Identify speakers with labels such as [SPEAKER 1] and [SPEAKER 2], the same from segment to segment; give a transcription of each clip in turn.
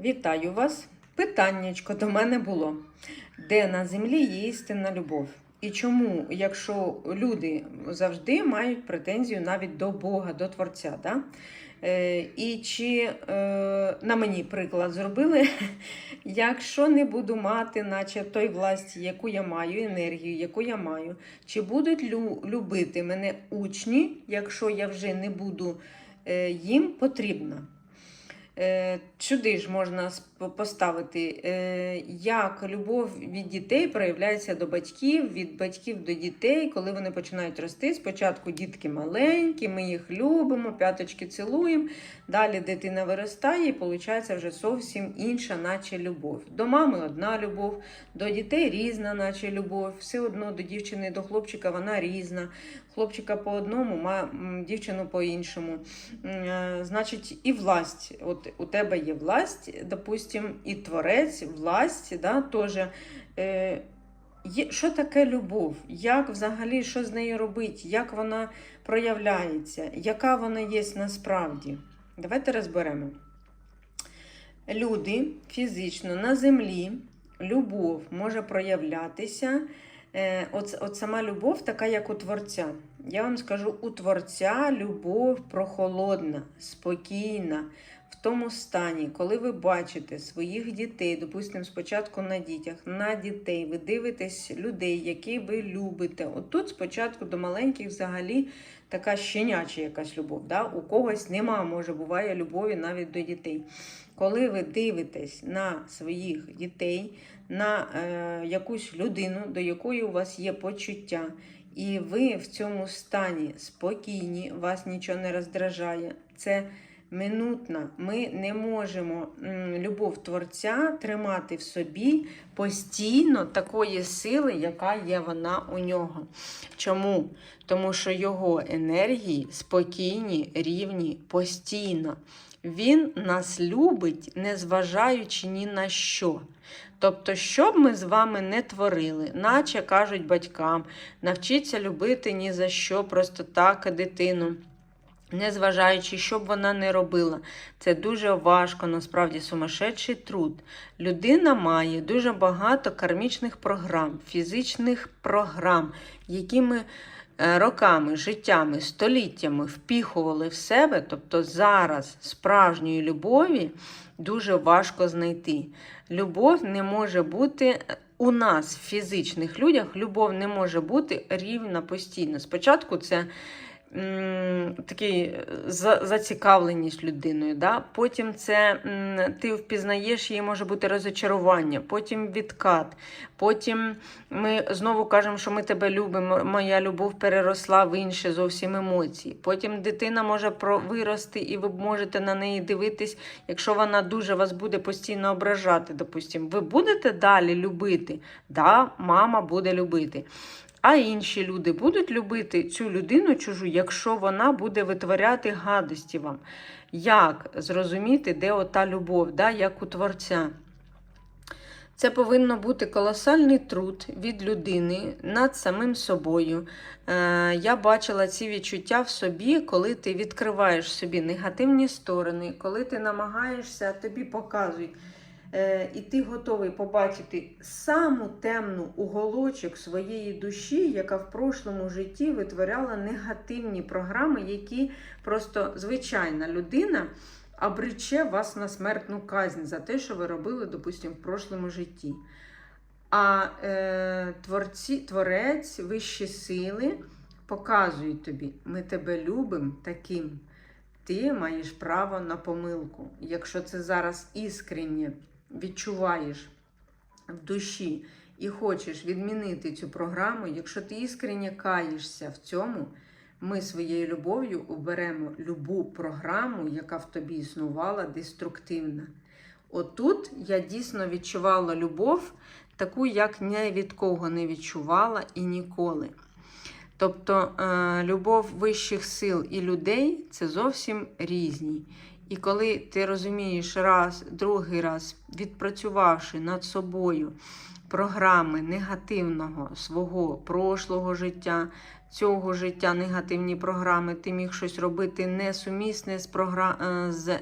[SPEAKER 1] Вітаю вас! Питаннячко до мене було: де на землі є істинна любов? І чому, якщо люди завжди мають претензію навіть до Бога, до Творця? Да? Е, і чи е, на мені приклад зробили, якщо не буду мати, наче той власті, яку я маю, енергію, яку я маю, чи будуть лю- любити мене учні, якщо я вже не буду е, їм потрібна? Е, Сюди ж можна поставити, е, як любов від дітей проявляється до батьків, від батьків до дітей, коли вони починають рости. Спочатку дітки маленькі, ми їх любимо, п'яточки цілуємо. Далі дитина виростає і виходить вже зовсім інша, наче любов. До мами одна любов, до дітей різна, наче любов. Все одно до дівчини, до хлопчика вона різна. Хлопчика по одному, дівчину по іншому. Е, Значить, і власть. От у тебе є власть, допустим, і творець, власть, да, теж. Е, що таке любов? Як взагалі, що з нею робити? Як вона проявляється? Яка вона є насправді? Давайте розберемо. Люди фізично на землі, любов може проявлятися. Е, От, от сама любов, така як у Творця. Я вам скажу, у Творця любов прохолодна, спокійна, в тому стані, коли ви бачите своїх дітей, допустимо, спочатку на дітях, на дітей, ви дивитесь людей, які ви любите. От тут спочатку до маленьких взагалі така щеняча якась любов. Да? У когось нема, може, буває любові навіть до дітей. Коли ви дивитесь на своїх дітей, на е, якусь людину, до якої у вас є почуття, і ви в цьому стані спокійні, вас нічого не роздражає. Це минутна. Ми не можемо любов Творця тримати в собі постійно такої сили, яка є вона у нього. Чому? Тому що його енергії спокійні, рівні, постійно. Він нас любить, незважаючи ні на що. Тобто, що б ми з вами не творили, наче кажуть батькам, навчіться любити ні за що, просто так дитину. Незважаючи, що б вона не робила, це дуже важко, насправді сумасшедший труд. Людина має дуже багато кармічних програм, фізичних програм, які е, роками, життями, століттями впіхували в себе. Тобто зараз справжньої любові дуже важко знайти. Любов не може бути. У нас, в фізичних людях, любов не може бути рівна постійно. Спочатку це такий е, за, зацікавленість людиною. Да? Потім це ти впізнаєш, її може бути розочарування, потім відкат. Потім ми знову кажемо, що ми тебе любимо, моя любов переросла в інші зовсім емоції. Потім дитина може вирости, і ви можете на неї дивитись, якщо вона дуже вас буде постійно ображати, допустимо, ви будете далі любити? Да, мама буде любити. А інші люди будуть любити цю людину чужу, якщо вона буде витворяти гадості вам. Як зрозуміти, де ота любов, да? як у Творця? Це повинно бути колосальний труд від людини над самим собою. Е, я бачила ці відчуття в собі, коли ти відкриваєш собі негативні сторони, коли ти намагаєшся, тобі показують. Е, і ти готовий побачити саму темну уголочок своєї душі, яка в прошлому житті витворяла негативні програми, які просто звичайна людина обрече вас на смертну казнь за те, що ви робили, допустимо, в прошлому житті. А е, творці, творець, вищі сили показують тобі, ми тебе любимо таким. Ти маєш право на помилку. Якщо це зараз іскреннє відчуваєш в душі і хочеш відмінити цю програму, якщо ти іскренне каєшся в цьому, ми своєю любов'ю оберемо любу програму, яка в тобі існувала, деструктивна. Отут я дійсно відчувала любов, таку, як ні від кого не відчувала і ніколи. Тобто е, любов вищих сил і людей це зовсім різні. І коли ти розумієш раз, другий раз, відпрацювавши над собою програми негативного свого прошлого життя, цього життя, негативні програми, ти міг щось робити несумісне з, програ... е, з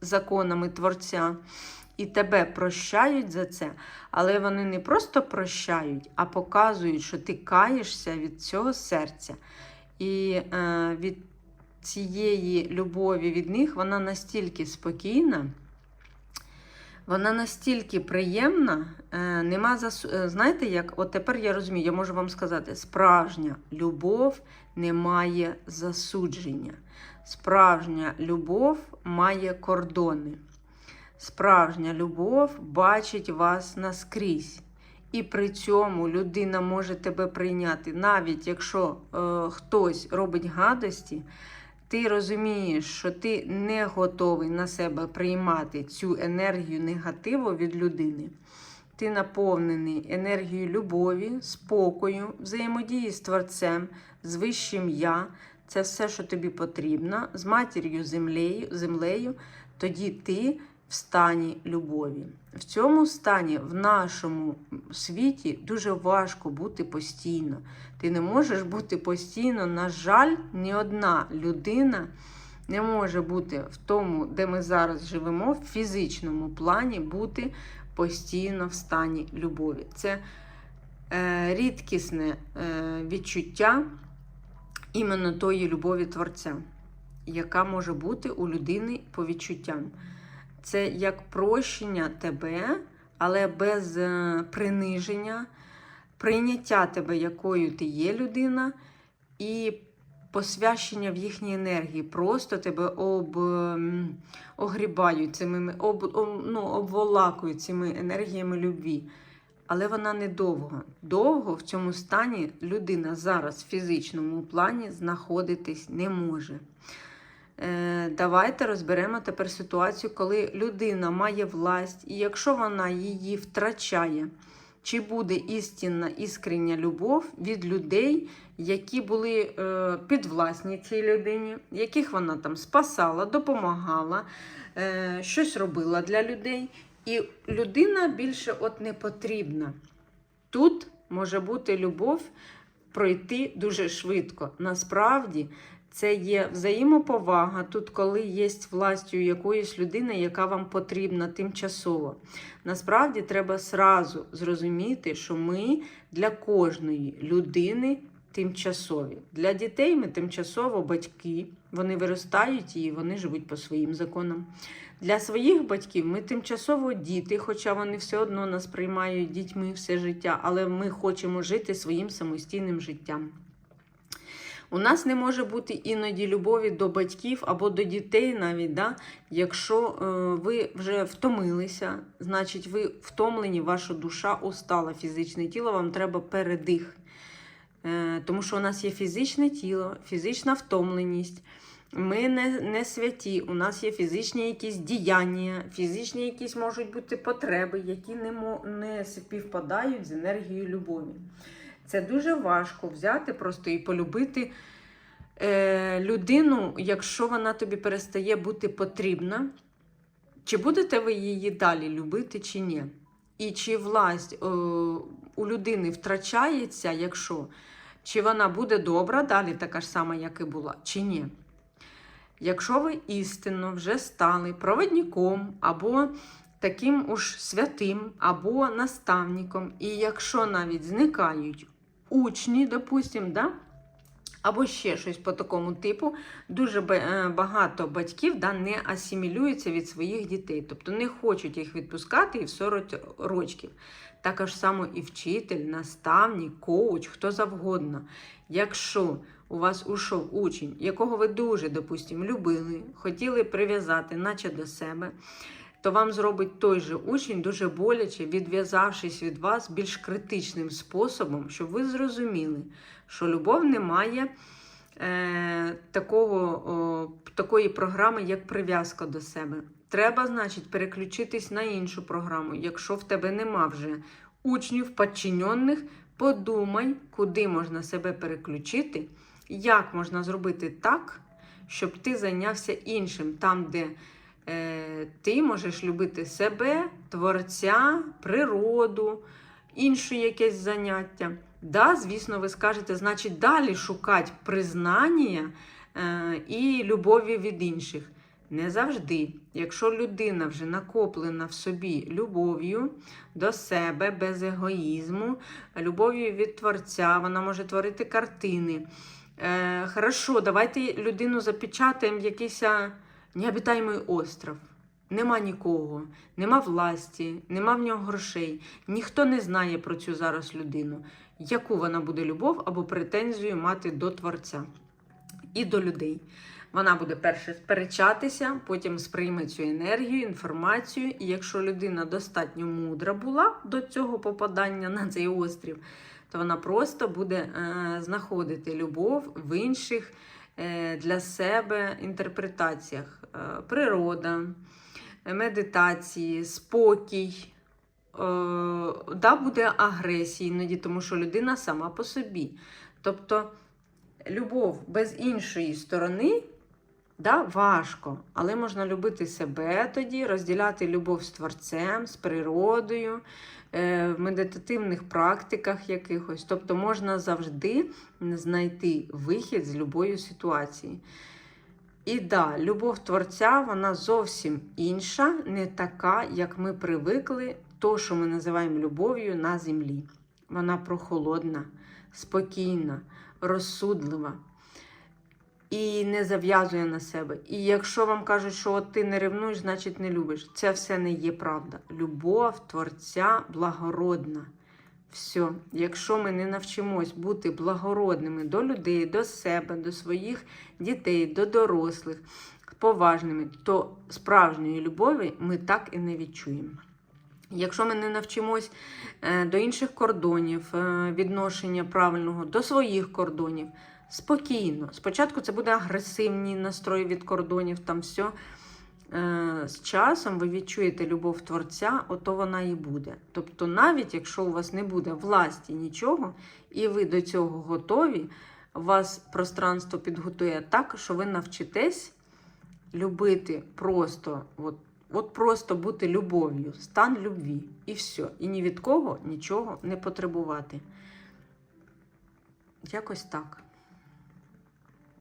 [SPEAKER 1] законами Творця. І тебе прощають за це, але вони не просто прощають, а показують, що ти каєшся від цього серця. І е, від цієї любові від них вона настільки спокійна, вона настільки приємна, е, нема засу... е, Знаєте, як от тепер я розумію, я можу вам сказати, справжня любов не має засудження. Справжня любов має кордони. Справжня любов бачить вас наскрізь. І при цьому людина може тебе прийняти, навіть якщо е, хтось робить гадості, ти розумієш, що ти не готовий на себе приймати цю енергію негативу від людини. Ти наповнений енергією любові, спокою, взаємодії з Творцем, з вищим Я. Це все, що тобі потрібно, з матір'ю землею, землею, тоді ти в стані любові. В цьому стані, в нашому світі, дуже важко бути постійно. Ти не можеш бути постійно. На жаль, ні одна людина не може бути в тому, де ми зараз живемо, в фізичному плані, бути постійно в стані любові. Це е, рідкісне е, відчуття іменно тої любові Творця, яка може бути у людини по відчуттям. Це як прощення тебе, але без е, приниження, прийняття тебе, якою ти є людина, і посвящення в їхній енергії. Просто тебе об, огрібають цими, об, об, ну, обволакують цими енергіями любві. Але вона не довго. Довго в цьому стані людина зараз в фізичному плані знаходитись не може. Е, Давайте розберемо тепер ситуацію, коли людина має власть, і якщо вона її втрачає, чи буде істинна іскрення любов від людей, які були е, підвласні цій людині, яких вона там спасала, допомагала, е, щось робила для людей. І людина більше от не потрібна. Тут може бути любов пройти дуже швидко. Насправді це є взаємоповага тут, коли є властю якоїсь людини, яка вам потрібна тимчасово. Насправді треба сразу зрозуміти, що ми для кожної людини тимчасові. Для дітей ми тимчасово батьки, вони виростають і вони живуть по своїм законам. Для своїх батьків ми тимчасово діти, хоча вони все одно нас приймають дітьми все життя, але ми хочемо жити своїм самостійним життям. У нас не може бути іноді любові до батьків або до дітей навіть, да? якщо е, ви вже втомилися, значить ви втомлені, ваша душа устала, фізичне тіло, вам треба передих. Е, тому що у нас є фізичне тіло, фізична втомленість. Ми не, не святі, у нас є фізичні якісь діяння, фізичні якісь можуть бути потреби, які не, не співпадають з енергією любові. Це дуже важко взяти просто і полюбити е, людину, якщо вона тобі перестає бути потрібна. Чи будете ви її далі любити, чи ні? І чи власть е, у людини втрачається, якщо чи вона буде добра, далі така ж сама, як і була, чи ні? Якщо ви істинно вже стали проводником або таким уж святим, або наставником, і якщо навіть зникають учні, допустимо, да? або ще щось по такому типу, дуже е, багато батьків да, не асимілюються від своїх дітей, тобто не хочуть їх відпускати і в 40 рочків. Так ж само і вчитель, наставник, коуч, хто завгодно. Якщо у вас ушов учень, якого ви дуже, допустимо, любили, хотіли прив'язати, наче до себе, то вам зробить той же учень дуже боляче, відв'язавшись від вас більш критичним способом, щоб ви зрозуміли, що любов не має е, такого, о, такої програми, як прив'язка до себе. Треба, значить, переключитись на іншу програму. Якщо в тебе нема вже учнів, підчинених, подумай, куди можна себе переключити, як можна зробити так, щоб ти зайнявся іншим, там, де ти можеш любити себе, творця, природу, інше якесь заняття. Да, звісно, ви скажете, значить, далі шукати признання е, і любові від інших. Не завжди. Якщо людина вже накоплена в собі любов'ю до себе, без егоїзму, любов'ю від Творця, вона може творити картини. Е, хорошо, давайте людину запечатаємо якийсь необітаємий остров. Нема нікого, нема власті, нема в нього грошей. Ніхто не знає про цю зараз людину, яку вона буде любов або претензію мати до Творця і до людей. Вона буде перше сперечатися, потім сприйме цю енергію, інформацію. І якщо людина достатньо мудра була до цього попадання на цей острів, то вона просто буде е, знаходити любов в інших для себе інтерпретаціях. Е, природа, е, медитації, спокій. Е, да, буде агресія іноді, тому що людина сама по собі. Тобто любов без іншої сторони да, важко, але можна любити себе тоді, розділяти любов з творцем, з природою, е, в медитативних практиках якихось. Тобто можна завжди знайти вихід з любої ситуації. І да, любов творця, вона зовсім інша, не така, як ми привикли, то, що ми називаємо любов'ю на землі. Вона прохолодна, спокійна, розсудлива і не зав'язує на себе. І якщо вам кажуть, що от ти не ревнуєш, значить не любиш. Це все не є правда. Любов Творця благородна. Все, якщо ми не навчимось бути благородними до людей, до себе, до своїх дітей, до дорослих, поважними, то справжньої любові ми так і не відчуємо. Якщо ми не навчимось е, до інших кордонів, е, відношення правильного до своїх кордонів, спокійно. Спочатку це буде агресивні настрої від кордонів, там все. З часом ви відчуєте любов Творця, ото вона і буде. Тобто, навіть якщо у вас не буде власті нічого, і ви до цього готові, вас пространство підготує так, що ви навчитесь любити просто, от, от просто бути любов'ю, стан любві, і все. І ні від кого нічого не потребувати. Якось так.